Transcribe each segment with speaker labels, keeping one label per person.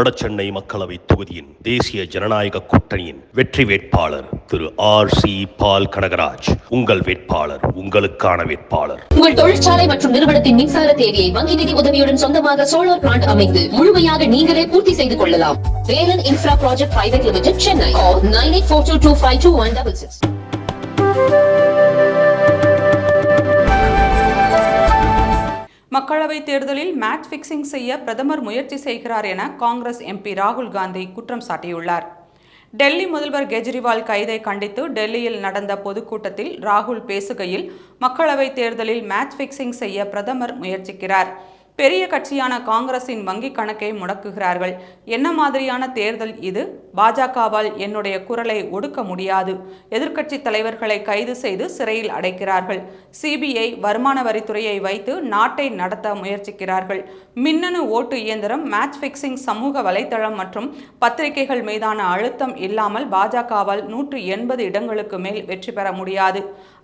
Speaker 1: வடசென்னை மக்களவை தொகுதியின் தேசிய ஜனநாயக கூட்டணியின் வெற்றி வேட்பாளர் திரு ஆர் சி பால் கனகராஜ். உங்கள் வேட்பாளர் உங்களுக்கான வேட்பாளர்.
Speaker 2: உங்கள் தொழிற்சாலை மற்றும் நிறுவனத்தின் மின்சார தேவையை வங்கி நிதி உதவியுடன் சொந்தமாக சோலார் பிளான்ட் அமைத்து முழுமையாக நீங்களே பூர்த்தி செய்து கொள்ளலாம். Velan infra project private limited Chennai nine eight four two two five two one double six
Speaker 3: மக்களவைத் தேர்தலில் மேட்ச் ஃபிக்சிங் செய்ய பிரதமர் முயற்சி செய்கிறார் என காங்கிரஸ் எம்பி ராகுல் காந்தி குற்றம் சாட்டியுள்ளார். டெல்லி முதல்வர் கெஜ்ரிவால் கைதை கண்டித்து டெல்லியில் நடந்த பொதுக்கூட்டத்தில் ராகுல் பேசுகையில் மக்களவைத் தேர்தலில் மேட்ச் ஃபிக்சிங் செய்ய பிரதமர் முயற்சிக்கிறார். பெரிய கட்சியான காங்கிரசின் வங்கிக் கணக்கை முடக்குகிறார்கள். என்ன மாதிரியான தேர்தல் இது? பாஜகவால் என்னுடைய குரலை ஒடுக்க முடியாது. எதிர்க்கட்சி தலைவர்களை கைது செய்து சிறையில் அடைக்கிறார்கள். சிபிஐ வருமான வரித்துறையை வைத்து நாட்டை நடத்த முயற்சிக்கிறார்கள். மின்னணு ஓட்டு இயந்திரம் மேட்ச் ஃபிக்சிங் சமூக வலைத்தளம் மற்றும் பத்திரிகைகள் மீதான அழுத்தம் இல்லாமல் பாஜகவால் நூற்று எண்பது இடங்களுக்கு மேல் வெற்றி பெற முடியாது.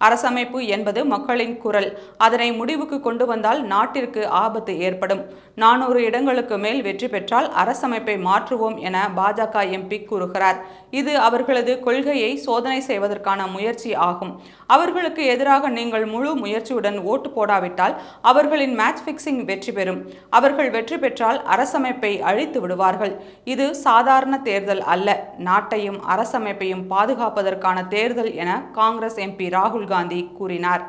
Speaker 3: அரசமைப்பு என்பது மக்களின் குரல். அதனை முடிவுக்கு கொண்டு வந்தால் நாட்டிற்கு ஆபத்து ஏற்படும். நானூறு இடங்களுக்கு மேல் வெற்றி பெற்றால் அரசமைப்பை மாற்றுவோம் என பாஜக எம்பி கூறுகிறார். இது அவர்களது கொள்கையை சோதனை செய்வதற்கான முயற்சி ஆகும். அவர்களுக்கு எதிராக நீங்கள் முழு முயற்சியுடன் ஓட்டு போடாவிட்டால் அவர்களின் மேட்ச் ஃபிக்சிங் வெற்றி பெறும். அவர்கள் வெற்றி பெற்றால் அரசமைப்பை அழித்து விடுவார்கள். இது சாதாரண தேர்தல் அல்ல. நாட்டையும் அரசமைப்பையும் பாதுகாப்பதற்கான தேர்தல் என காங்கிரஸ் எம்பி ராகுல் காந்தி கூறினார்.